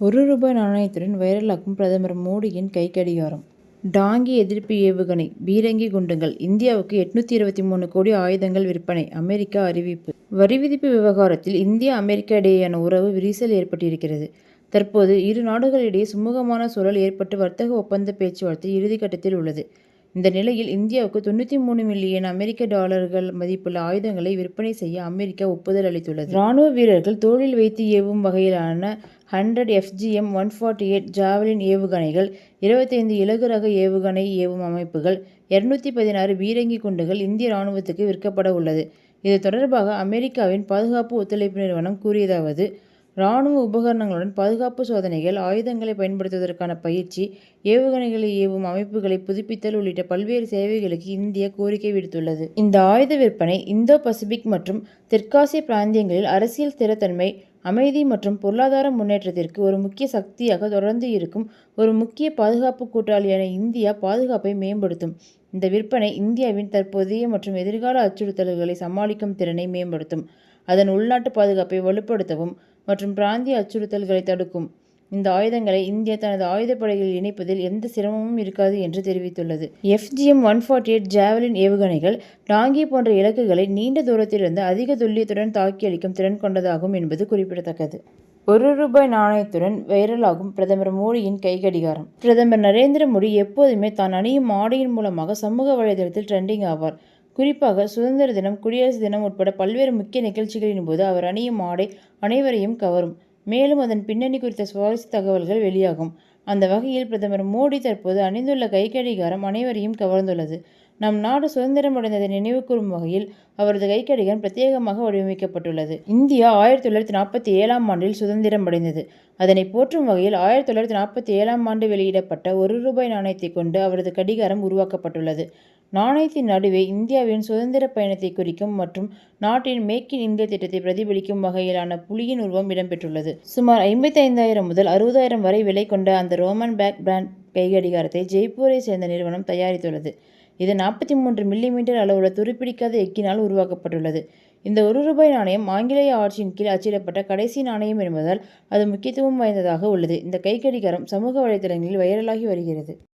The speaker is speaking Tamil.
ஒரு ரூபாய் நாணயத்துடன் வைரலாக்கும் பிரதமர் மோடியின் கைக்கடிகாரம். டாங்கி எதிர்ப்பு ஏவுகணை பீரங்கி குண்டுகள் இந்தியாவுக்கு எட்நூத்தி இருபத்தி மூணு கோடி ஆயுதங்கள் விற்பனை அமெரிக்கா அறிவிப்பு வரி விதிப்பு விவகாரத்தில் இந்தியா அமெரிக்கா இடையேயான உறவு விரிசல் ஏற்பட்டிருக்கிறது. தற்போது இரு நாடுகளிடையே சுமூகமான சூழல் ஏற்பட்டு வர்த்தக ஒப்பந்த பேச்சுவார்த்தை இறுதிக்கட்டத்தில் உள்ளது. இந்த நிலையில் இந்தியாவுக்கு தொண்ணூற்றி மூணு மில்லியன் அமெரிக்க டாலர்கள் மதிப்புள்ள ஆயுதங்களை விற்பனை செய்ய அமெரிக்கா ஒப்புதல் அளித்துள்ளது. ராணுவ வீரர்கள் தோளில் வைத்து ஏவும் வகையிலான hundred FGM one forty eight javelin ஏவுகணைகள் இருபத்தைந்து இலகு ரக ஏவுகணை ஏவும் அமைப்புகள் இருநூத்தி பதினாறு பீரங்கி குண்டுகள் இந்திய ராணுவத்துக்கு விற்கப்பட உள்ளது. இது தொடர்பாக அமெரிக்காவின் பாதுகாப்பு ஒத்துழைப்பு நிறுவனம் கூறியதாவது இராணுவ உபகரணங்களுடன் பாதுகாப்பு சோதனைகள் ஆயுதங்களை பயன்படுத்துவதற்கான பயிற்சி ஏவுகணைகளை ஏவும் அமைப்புகளை புதுப்பித்தல் உள்ளிட்ட பல்வேறு சேவைகளுக்கு இந்தியா கோரிக்கை விடுத்துள்ளது. இந்த ஆயுத விற்பனை இந்தோ பசிபிக் மற்றும் தெற்காசிய பிராந்தியங்களில் அரசியல் ஸ்திரத்தன்மை அமைதி மற்றும் பொருளாதார முன்னேற்றத்திற்கு ஒரு முக்கிய சக்தியாக தொடர்ந்து இருக்கும் ஒரு முக்கிய பாதுகாப்பு கூட்டாளியான இந்தியா பாதுகாப்பை மேம்படுத்தும். இந்த விற்பனை இந்தியாவின் தற்போதைய மற்றும் எதிர்கால அச்சுறுத்தல்களை சமாளிக்கும் திறனை மேம்படுத்தும் அதன் உள்நாட்டு பாதுகாப்பை வலுப்படுத்தவும் மற்றும் பிராந்திய அச்சுறுத்தல்களை தடுக்கும். இந்த ஆயுதங்களை இந்தியா தனது ஆயுதப்படைகளில் இணைப்பதில் எந்த சிரமமும் இருக்காது என்று தெரிவித்துள்ளது. FGM one forty eight javelin ஏவுகணைகள் டாங்கி போன்ற இலக்குகளை நீண்ட தூரத்திலிருந்து அதிக துல்லியத்துடன் தாக்கியளிக்கும் திறன் கொண்டதாகும் என்பது குறிப்பிடத்தக்கது. ஒரு ரூபாய் நாணயத்துடன் வைரலாகும் பிரதமர் மோடியின் கைகடிகாரம் பிரதமர் நரேந்திர மோடி எப்போதுமே தான் அணியும் ஆடையின் மூலமாக சமூக வலைதளத்தில் ட்ரெண்டிங் ஆவார். குறிப்பாக சுதந்திர தினம் குடியரசு தினம் உட்பட பல்வேறு முக்கிய நிகழ்ச்சிகளின் போது அவர் அணியும் ஆடை அனைவரையும் கவரும். மேலும் அதன் பின்னணி குறித்த சுவாரஸ்ய தகவல்கள் வெளியாகும். அந்த வகையில் பிரதமர் மோடி தற்போது அணிந்துள்ள கைக்கடிகாரம் அனைவரையும் கவர்ந்துள்ளது. நம் நாடு சுதந்திரம் அடைந்ததை நினைவுகூரும் வகையில் அவரது கைக்கடிகாரம் பிரத்யேகமாக வடிவமைக்கப்பட்டுள்ளது. இந்தியா ஆயிரத்தி தொள்ளாயிரத்தி நாற்பத்தி ஏழாம் ஆண்டில் சுதந்திரம் அடைந்தது. அதனை போற்றும் வகையில் ஆயிரத்தி தொள்ளாயிரத்தி நாற்பத்தி ஏழாம் ஆண்டு வெளியிடப்பட்ட ஒரு ரூபாய் நாணயத்தை கொண்டு அவரது கடிகாரம் உருவாக்கப்பட்டுள்ளது. நாணயத்தின் நடுவே இந்தியாவின் சுதந்திர பயணத்தை குறிக்கும் மற்றும் நாட்டின் மேக் இன் இந்தியா திட்டத்தை பிரதிபலிக்கும் வகையிலான புலியின் உருவம் இடம்பெற்றுள்ளது. சுமார் ஐம்பத்தைந்தாயிரம் முதல் அறுபதாயிரம் வரை விலை கொண்ட அந்த ரோமன் பேக் பிராண்ட் கைகடிகாரத்தை ஜெய்ப்பூரை சேர்ந்த நிறுவனம் தயாரித்துள்ளது. இது நாற்பத்தி மூன்று மில்லிமீட்டர் அளவுள்ள துருப்பிடிக்காத எக்கினால் உருவாக்கப்பட்டுள்ளது. இந்த ஒரு ரூபாய் நாணயம் ஆங்கிலேய ஆட்சியின் கீழ் அச்சிடப்பட்ட கடைசி நாணயம் என்பதால் அது முக்கியத்துவம் வாய்ந்ததாக உள்ளது. இந்த கைக்கடிகாரம் சமூக வலைதளங்களில் வைரலாகி வருகிறது.